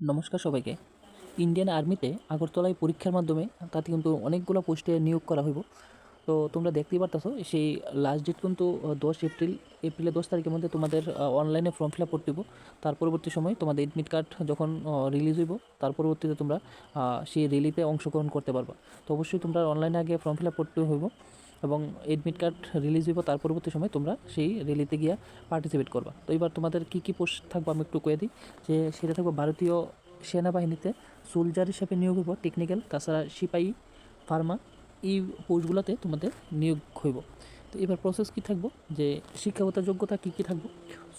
নমস্কার সবাইকে। ইন্ডিয়ান আর্মিতে আগরতলায় পরীক্ষার মাধ্যমে তাতে কিন্তু অনেকগুলো পোস্টে নিয়োগ করা হইব। তো তোমরা দেখতেই পারতেছো, সেই লাস্ট ডেট কিন্তু দশ এপ্রিল, এপ্রিলের দশ তারিখের মধ্যে তোমাদের অনলাইনে ফর্ম ফিল আপ করতে তার পরবর্তী সময় তোমাদের এডমিট কার্ড যখন রিলিজ হইব, তার পরবর্তীতে তোমরা সেই র্যালিতে অংশগ্রহণ করতে পারবা। তো অবশ্যই তোমরা অনলাইনে আগে ফর্ম ফিল আপ করতে হইব। এবং এডমিট কার্ড রিলিজ হইব তার পরবর্তী সময় তোমরা সেই র্যালিতে গিয়া পার্টিসিপেট করবা। তো এবার তোমাদের কী কী পোস্ট থাকবে আমি একটু কয়ে দিই। যে সেটা থাকবে ভারতীয় সেনাবাহিনীতে সোলজার হিসেবে নিয়োগ হইব টেকনিক্যাল তাছাড়া সিপাহী ফার্মা এই পোস্টগুলোতে তোমাদের নিয়োগ হইব। তো এবার প্রসেস কি থাকব? যে শিক্ষাগত যোগ্যতা কী কী থাকব?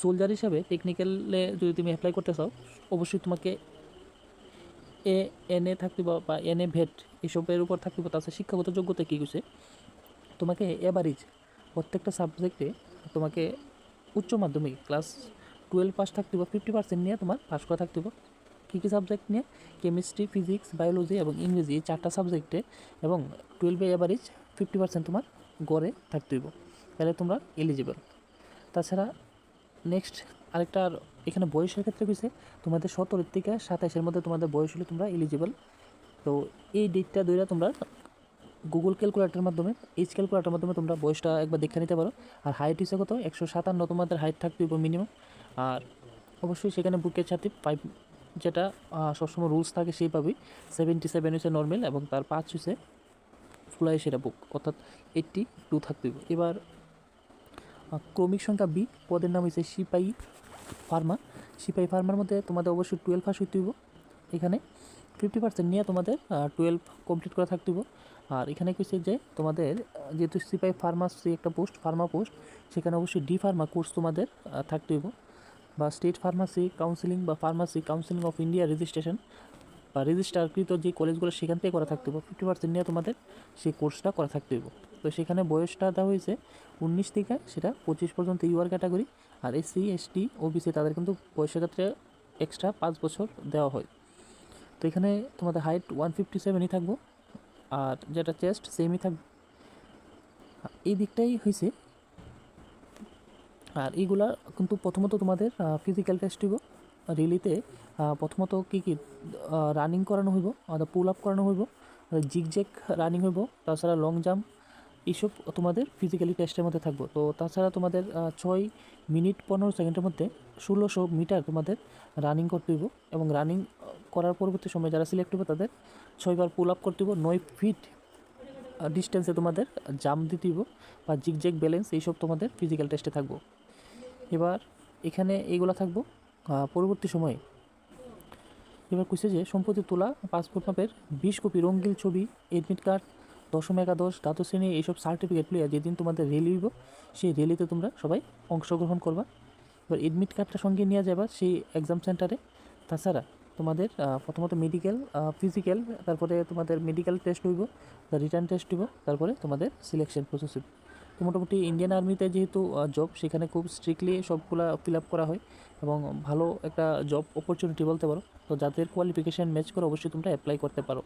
সোলজার হিসাবে টেকনিক্যালে যদি তুমি অ্যাপ্লাই করতে চাও, অবশ্যই তোমাকে এ এন এ থাকতে বা এন এ ভেট, এসবের উপর থাকতে তাছাড়া শিক্ষাগত যোগ্যতা কী কিছু তোমাকে এভারেজ প্রত্যেকটা সাবজেক্টে তোমাকে উচ্চ মাধ্যমিক ক্লাস টুয়েলভ পাস থাকতে হবে ফিফটি পার্সেন্ট নিয়ে তোমার পাস করা থাকতে হবে। কী কী সাবজেক্ট নিয়ে? কেমিস্ট্রি ফিজিক্স বায়োলজি এবং ইংরেজি এই চারটা সাবজেক্টে এবং টুয়েলভে এভারেজ ফিফটি পার্সেন্ট তোমার গড়ে থাকতে হইব। তাহলে তোমরা এলিজিবল তাছাড়া নেক্সট আরেকটা আর এখানে বয়সের ক্ষেত্রে কইছে তোমাদের সতেরো থেকে সাতাশের মধ্যে তোমাদের বয়স হলে তোমরা এলিজিবল তো এই ডেটটা দুইটা তোমরা গুগল ক্যালকুলেটারের মাধ্যমে এইচ ক্যালকুলেটারের মাধ্যমে তোমরা বয়সটা একবার দেখে নিতে পারো। আর হাইট হিসেবে কত? একশো সাতান্ন, তোমাদের হাইট থাকতে হবে মিনিমাম আর অবশ্যই সেখানে বুকের সাথে পাইপ যেটা সবসময় রুলস থাকে সেই সেইভাবেই সেভেন্টি সেভেন হচ্ছে নর্মাল এবং তার পাঁচ হচ্ছে ফুলাই সেটা বুক অর্থাৎ এইটটি টু থাকতে হবে। এবার ক্রমিক সংখ্যা বি পদের নাম হচ্ছে সিপাই ফার্মা। সিপাহী ফার্মার মধ্যে তোমাদের অবশ্যই টুয়েলভ পাস হইতে হইব। এখানে ফিফটি পার্সেন্ট নিয়ে তোমাদের টুয়েলভ কমপ্লিট করা থাকতে হইব। আর এখানে কইছে যে তোমাদের যেহেতু সিপাহী ফার্মাসি একটা পোস্ট ফার্মা পোস্ট সেখানে অবশ্যই ডি ফার্মা কোর্স তোমাদের থাকতে হইব। বা স্টেট ফার্মাসি কাউন্সিলিং বা pharmacy counselling of India registration বা রেজিস্টারকৃত যে কলেজগুলো সেখান থেকে করা থাকতে হবে ফিফটি পার্সেন্ট নিয়ে তোমাদের সেই কোর্সটা করা থাকতে হবে তো সেখানে বয়সটা দেওয়া হয়েছে উনিশ থেকে, সেটা পঁচিশ পর্যন্ত ইউআর ক্যাটাগরি আর এসসি এসটি ওবিসি তাদের কিন্তু বয়সের ক্ষেত্রে এক্সট্রা পাঁচ বছর দেওয়া হয়। তো এখানে তোমাদের হাইট ওয়ান ফিফটি সেভেনই থাকব, আর যেটা চেস্ট সেমই থাকবে এই দিকটাই হয়েছে আর এইগুলা কিন্তু প্রথমত তোমাদের ফিজিক্যাল টেস্ট হইব রিলিতে প্রথমত কী কী রানিং করানো হইব পুল আপ করানো হইব জিগজ্যাক রানিং হইব, তাছাড়া লং জাম্প এইসব তোমাদের ফিজিক্যালি টেস্টের মধ্যে থাকব। তো তাছাড়া তোমাদের ছয় মিনিট পনেরো সেকেন্ডের মধ্যে ষোলোশো মিটার তোমাদের রানিং করতে হইব এবং রানিং করার পরবর্তী সময় যারা সিলেক্ট হবে তাদের ছয়বার পুল আপ করতে হইব, নয় ফিট ডিস্টেন্সে তোমাদের জাম্প দিতে হইব বা জিগজ্যাক ব্যালেন্স এইসব তোমাদের ফিজিক্যাল টেস্টে থাকব। এবার এখানে এইগুলা থাকব। পরবর্তী সময়ে এবার কইছে যে সম্প্রতি তোলা পাসপোর্ট মাপের বিশ কপি রঙ্গিল ছবি এডমিট কার্ড দশম একাদশ, দ্বাদশ শ্রেণি এইসব সার্টিফিকেট যেদিন তোমাদের রেলি হইব, সেই রেলিতে তোমরা সবাই অংশগ্রহণ করবা। এবার এডমিট কার্ডটা সঙ্গে নিয়ে যাবা সেই এক্সাম সেন্টারে তাছাড়া তোমাদের প্রথমত মেডিকেল ফিজিক্যাল তারপরে তোমাদের মেডিকেল টেস্ট হইব রিটার্ন টেস্ট হইব, তারপরে তোমাদের সিলেকশন প্রসেস হইব। তো মোটামুটি ইন্ডিয়ান আর্মিতে যেহেতু জব সেখানে খুব স্ট্রিক্টলি সবগুলা ফিল আপ করা হয় এবং ভালো একটা জব অপরচুনিটি বলতে পারো। তো যাদের কোয়ালিফিকেশান ম্যাচ করে অবশ্যই তোমরা অ্যাপ্লাই করতে পারো।